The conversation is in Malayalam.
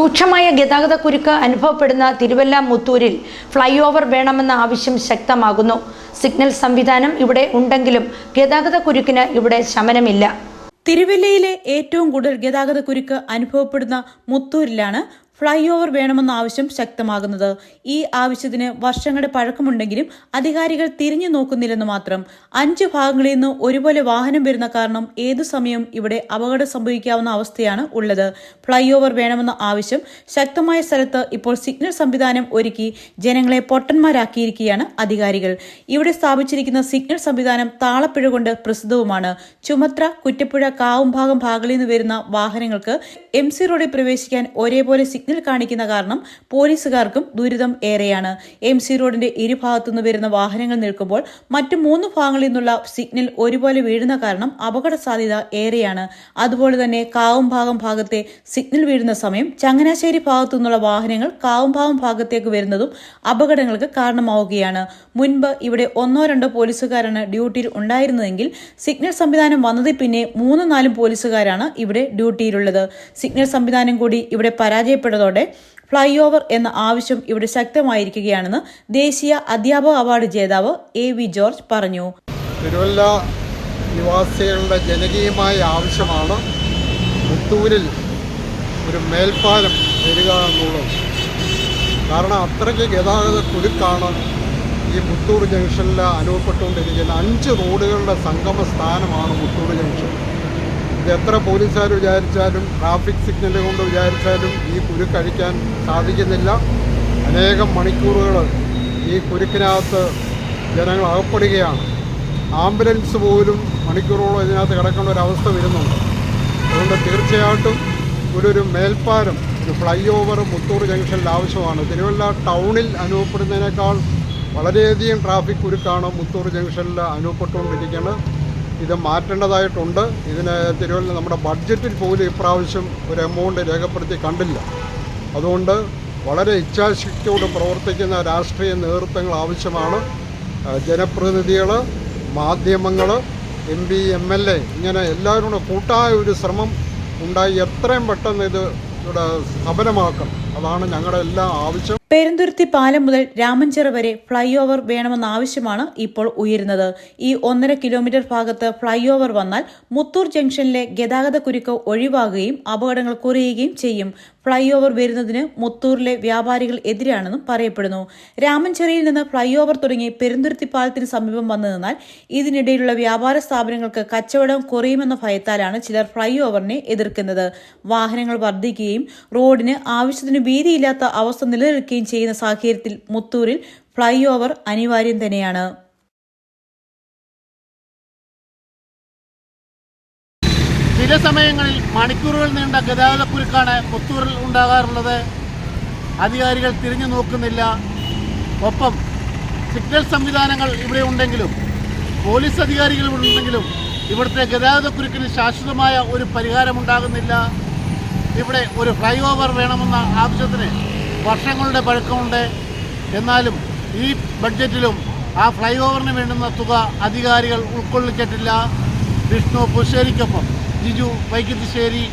രൂക്ഷമായ ഗതാഗത കുരുക്ക് അനുഭവപ്പെടുന്ന തിരുവല്ല മുത്തൂരിൽ ഫ്ലൈ ഓവർ വേണമെന്ന ആവശ്യം ശക്തമാകുന്നു. സിഗ്നൽ സംവിധാനം ഇവിടെ ഉണ്ടെങ്കിലും ഗതാഗത കുരുക്കിന് ഇവിടെ ശമനമില്ല. തിരുവല്ലയിലെ ഏറ്റവും കൂടുതൽ ഗതാഗത കുരുക്ക് അനുഭവപ്പെടുന്ന മുത്തൂരിലാണ് ഫ്ലൈ ഓവർ വേണമെന്ന ആവശ്യം ശക്തമാകുന്നത്. ഈ ആവശ്യത്തിന് വർഷങ്ങളുടെ പഴക്കമുണ്ടെങ്കിലും അധികാരികൾ തിരിഞ്ഞു നോക്കുന്നില്ലെന്ന് മാത്രം. അഞ്ച് ഭാഗങ്ങളിൽ നിന്ന് ഒരുപോലെ വാഹനം വരുന്ന കാരണം ഏതു സമയം ഇവിടെ അപകടം സംഭവിക്കാവുന്ന അവസ്ഥയാണ് ഉള്ളത്. ഫ്ലൈ ഓവർ വേണമെന്ന ആവശ്യം ശക്തമായ സ്ഥലത്ത് ഇപ്പോൾ സിഗ്നൽ സംവിധാനം ഒരുക്കി ജനങ്ങളെ പൊട്ടന്മാരാക്കിയിരിക്കുകയാണ് അധികാരികൾ. ഇവിടെ സ്ഥാപിച്ചിരിക്കുന്ന സിഗ്നൽ സംവിധാനം താളപ്പിഴ കൊണ്ട് പ്രസിദ്ധവുമാണ്. ചുമത്ര കുറ്റപ്പുഴ കാവുംഭാഗം ഭാഗങ്ങളിൽ നിന്ന് വരുന്ന വാഹനങ്ങൾക്ക് എം സി റോഡിൽ പ്രവേശിക്കാൻ ഒരേപോലെ സിഗ്നൽ കാണിക്കുന്ന കാരണം പോലീസുകാർക്കും ദുരിതം ഏറെയാണ്. എം സി റോഡിന്റെ ഇരുഭാഗത്തുനിന്ന് വരുന്ന വാഹനങ്ങൾ നിൽക്കുമ്പോൾ മറ്റ് മൂന്ന് ഭാഗങ്ങളിൽ നിന്നുള്ള സിഗ്നൽ ഒരുപോലെ വീഴുന്ന കാരണം അപകട സാധ്യത ഏറെയാണ്. അതുപോലെ തന്നെ കാവുംഭാഗം ഭാഗത്തെ സിഗ്നൽ വീഴുന്ന സമയം ചങ്ങനാശ്ശേരി ഭാഗത്തു നിന്നുള്ള വാഹനങ്ങൾ കാവുംഭാഗം ഭാഗത്തേക്ക് വരുന്നതും അപകടങ്ങൾക്ക് കാരണമാവുകയാണ്. മുൻപ് ഇവിടെ ഒന്നോ രണ്ടോ പോലീസുകാരാണ് ഡ്യൂട്ടിയിൽ ഉണ്ടായിരുന്നതെങ്കിൽ സിഗ്നൽ സംവിധാനം വന്നതിൽ പിന്നെ മൂന്നും നാലും പോലീസുകാരാണ് ഇവിടെ ഡ്യൂട്ടിയിലുള്ളത്. സിഗ്നൽ സംവിധാനം കൂടി ഇവിടെ പരാജയപ്പെട്ടതോടെ ഫ്ലൈ ഓവർ എന്ന ആവശ്യം ഇവിടെ ശക്തമായിരിക്കുകയാണെന്ന് ദേശീയ അധ്യാപക അവാർഡ് ജേതാവ് എ വി ജോർജ് പറഞ്ഞു. തിരുവല്ല നിവാസികളുടെ ജനകീയമായ ആവശ്യമാണ് പുത്തൂരിൽ ഒരു മേൽപ്പാലം വരിക എന്നുള്ളത്. കാരണം അത്രയ്ക്ക് ഗതാഗത കുരുക്കാണ് ഈ മുത്തൂർ ജംഗ്ഷനിൽ അനുഭവപ്പെട്ടുകൊണ്ടിരിക്കുന്ന അഞ്ച് റോഡുകളുടെ സംഗമ സ്ഥാനമാണ് മുത്തൂർ ജംഗ്ഷൻ. എത്ര പോലീസുകാർ വിചാരിച്ചാലും ട്രാഫിക് സിഗ്നൽ കൊണ്ട് വിചാരിച്ചാലും ഈ കുരുക്കഴിക്കാൻ സാധിക്കുന്നില്ല. അനേകം മണിക്കൂറുകൾ ഈ കുരുക്കിനകത്ത് ജനങ്ങൾ അകപ്പെടുകയാണ്. ആംബുലൻസ് പോലും മണിക്കൂറോളം ഇതിനകത്ത് കിടക്കേണ്ട ഒരു അവസ്ഥ വരുന്നുണ്ട്. അതുകൊണ്ട് തീർച്ചയായിട്ടും ഒരു മേൽപ്പാലം ഒരു ഫ്ലൈ ഓവർ മുത്തൂർ ജംഗ്ഷനിൽ ആവശ്യമാണ്. തിരുവല്ല ടൗണിൽ അനുഭവപ്പെടുന്നതിനേക്കാൾ വളരെയധികം ട്രാഫിക് കുരുക്കാണ് മുത്തൂർ ജംഗ്ഷനിൽ അനുഭവപ്പെട്ടുകൊണ്ടിരിക്കുന്നത്. ഇത് മാറ്റേണ്ടതായിട്ടുണ്ട്. ഇതിന് തിരുവല്ല നമ്മുടെ ബഡ്ജറ്റിൽ പോലും ഇപ്രാവശ്യം ഒരു എമൗണ്ട് രേഖപ്പെടുത്തി കണ്ടില്ല. അതുകൊണ്ട് വളരെ ഇച്ഛാശക്തിയോട് പ്രവർത്തിക്കുന്ന രാഷ്ട്രീയ നേതൃത്വങ്ങൾ ആവശ്യമാണ്. ജനപ്രതിനിധികൾ മാധ്യമങ്ങൾ M P M L A ഇങ്ങനെ എല്ലാവരും കൂടെ കൂട്ടായ ഒരു ശ്രമം ഉണ്ടായി. എത്രയും പെട്ടെന്ന് ഇത് ഇവിടെ സഫലമാക്കണം. അതാണ് ഞങ്ങളുടെ എല്ലാ ആവശ്യം. പെരുന്തുരുത്തി പാലം മുതൽ രാമഞ്ചിറ വരെ ഫ്ലൈ ഓവർ വേണമെന്ന ആവശ്യമാണ് ഇപ്പോൾ ഉയരുന്നത്. ഈ ഒന്നര കിലോമീറ്റർ ഭാഗത്ത് ഫ്ലൈ ഓവർ വന്നാൽ മുത്തൂർ ജംഗ്ഷനിലെ ഗതാഗത കുരുക്ക് ഒഴിവാകുകയും അപകടങ്ങൾ കുറയുകയും ചെയ്യും. ഫ്ളൈ ഓവർ വരുന്നതിന് മുത്തൂറിലെ വ്യാപാരികൾ എതിരാണെന്നും പറയപ്പെടുന്നു. രാമഞ്ചിറയിൽ നിന്ന് ഫ്ളൈ ഓവർ തുടങ്ങി പെരുന്തുരുത്തി പാലത്തിന് സമീപം വന്നു നിന്നാൽ ഇതിനിടയിലുള്ള വ്യാപാര സ്ഥാപനങ്ങൾക്ക് കച്ചവടം കുറയുമെന്ന ഭയത്താലാണ് ചിലർ ഫ്ളൈ ഓവറിനെ എതിർക്കുന്നത്. വാഹനങ്ങൾ വർദ്ധിക്കുകയും റോഡിന് ആവശ്യത്തിന് വീതിയില്ലാത്ത അവസ്ഥ നിലനിൽക്കുകയും ചെയ്യുന്ന സാഹചര്യത്തിൽ മുത്തൂരിൽ ഫ്ളൈ ഓവർ അനിവാര്യം തന്നെയാണ്. ചില സമയങ്ങളിൽ മണിക്കൂറുകൾ നീണ്ട ഗതാഗതക്കുരുക്കാണ് പുത്തൂരിൽ ഉണ്ടാകാറുള്ളത്. അധികാരികൾ തിരിഞ്ഞു നോക്കുന്നില്ല. ഒപ്പം സിഗ്നൽ സംവിധാനങ്ങൾ ഇവിടെ ഉണ്ടെങ്കിലും പോലീസ് അധികാരികൾ ഉണ്ടെങ്കിലും ഇവിടുത്തെ ഗതാഗതക്കുരുക്കിന് ശാശ്വതമായ ഒരു പരിഹാരമുണ്ടാകുന്നില്ല. ഇവിടെ ഒരു ഫ്ലൈ ഓവർ വേണമെന്ന ആവശ്യത്തിന് വർഷങ്ങളുടെ പഴക്കമുണ്ട്. എന്നാലും ഈ ബഡ്ജറ്റിലും ആ ഫ്ലൈ ഓവറിന് വേണ്ടുന്ന തുക അധികാരികൾ ഉൾക്കൊള്ളിച്ചിട്ടില്ല. വിഷ്ണു പുശ്ശേരിക്കൊപ്പം ജിജു വൈക്കത്തിശ്ശേരി